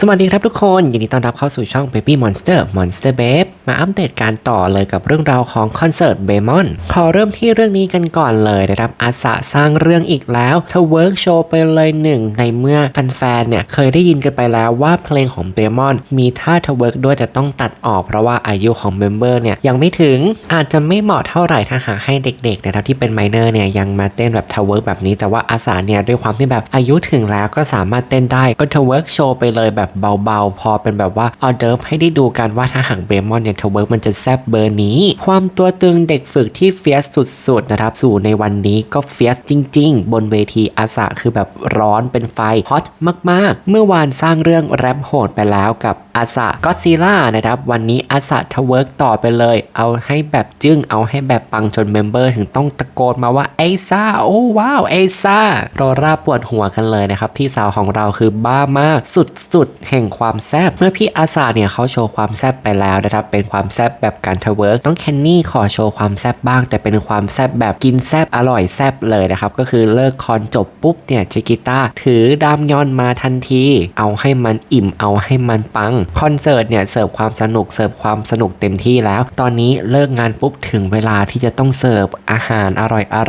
สวัสดีครับทุกคน ยินดีต้อนรับเข้าสู่ช่อง Baby Monster Monster Babe มาอัปเดตการต่อเลยกับเรื่องราวของคอนเสิร์ตเบมอนขอเริ่มที่เรื่องนี้กันก่อนเลยนะครับอาสะสร้างเรื่องอีกแล้วเธอเวิร์กโชว์ไปเลยหนึ่งในเมื่อแฟนๆเนี่ยเคยได้ยินกันไปแล้วว่าเพลงของเบมอนมีท่าเธอเวิร์กด้วยจะต้องตัดออกเพราะว่าอายุของเมมเบอร์เนี่ยยังไม่ถึงอาจจะไม่เหมาะเท่าไหร่ถ้าหากให้เด็กๆนะครับที่เป็นไมเนอร์เนี่ยยังมาเต้นแบบเทเวิร์กแบบนี้ แต่ว่าอาสาเนี่ยด้วยความที่แบบอายุถึงแล้วก็สามารถเต้นได้ก็เทเวิร์กโชว์ไปเลยแบบเบาๆ พอเป็นแบบว่าออเดิร์ฟให้ได้ดูกันว่าถ้าหากเบมอนเนี่ยเทเวิร์กมันจะแซบเบอร์นี้ ความตัวตึงเด็กฝึกที่เฟียสสุดๆนะครับสู่ในวันนี้ก็เฟียสจริง ๆ บนเวทีอาสาคือแบบร้อนเป็นไฟฮอตมากๆ เมื่อวานสร้างเรื่องแรปโหดไปแล้วกับอาสาก็ซีล่านะครับ วันนี้อาสาทเวิร์กต่อไปเลย เอาให้แบบจึ้งเอาให้แบบปังจนเมมเบอร์ถึงต้องตะโกนมาว่าไอซ่าโอ้ว้าวไอซ่ารราปวดหัวกันเลยนะครับ พี่สาวของเราคือบ้ามากสุดๆแห่งความแซบเมื่อพี่อาสาเนี่ยเขาโชว์ความแซบไปแล้วนะครับเป็นความแซบแบบการทเวิร์กน้องแคนนี่ขอโชว์ความแซบบ้าง แต่เป็นความแซบแบบกินแซบอร่อยแซบเลยนะครับ ก็คือเลิกคอนจบปุ๊บเนี่ยจิกิต้าถือดามยอนมาทันที เอาให้มันอิ่มเอาให้มันปัง คอนเสิร์ตเนี่ยเสิร์ฟความสนุกเสิร์ฟความสนุกเต็มที่แล้ว ตอนนี้เลิกงานปุ๊บถึงเวลาที่จะต้องเสิร์ฟอาหารอ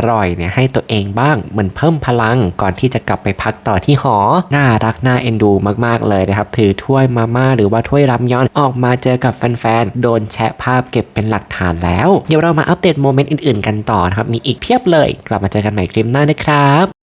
ร่อยๆเนี่ยให้ตัวเองบ้างเหมือนเพิ่มพลังก่อนที่จะกลับไปพักต่อที่หอ น่ารักน่าเอ็นดูมากๆเลยนะครับ ถือถ้วยมาม่าหรือว่าถ้วยรำยอนออกมาเจอกับแฟนๆโดนแชะภาพเก็บเป็นหลักฐานแล้ว เดี๋ยวเรามาอัปเดตโมเมนต์อื่นๆกันต่อนะครับ มีอีกเพียบเลย กลับมาเจอกันใหม่คลิปหน้านะครับ